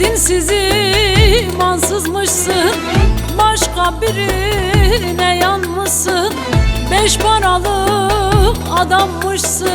dinsizi mansızmışsın. Başka birine yanmışsın. Beş paralı adammışsın.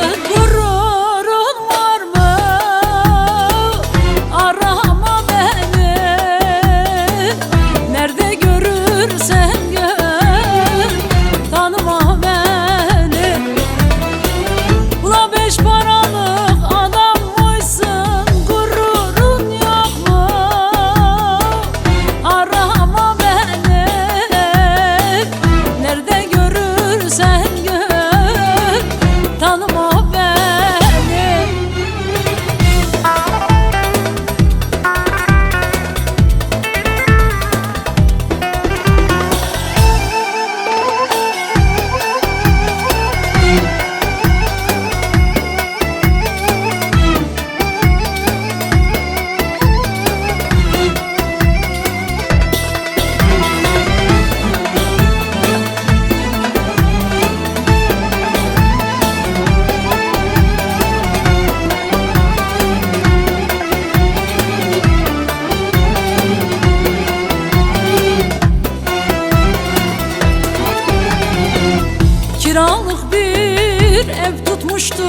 tutmuştu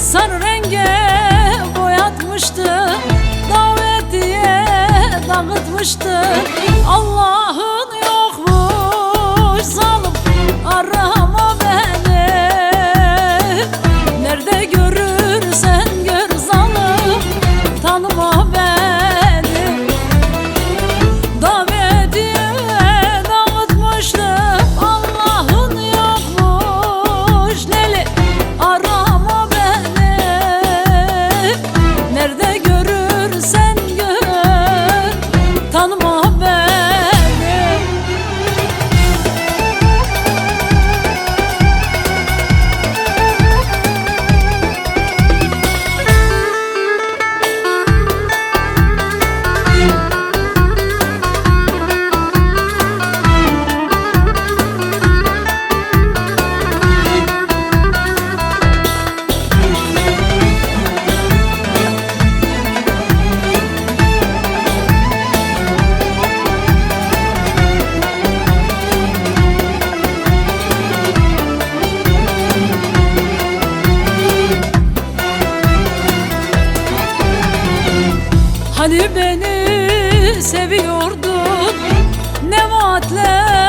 Sarı renge boyatmıştı. Davet diye dağıtmıştı. Allah'ım Hani beni seviyordun? Ne vaatler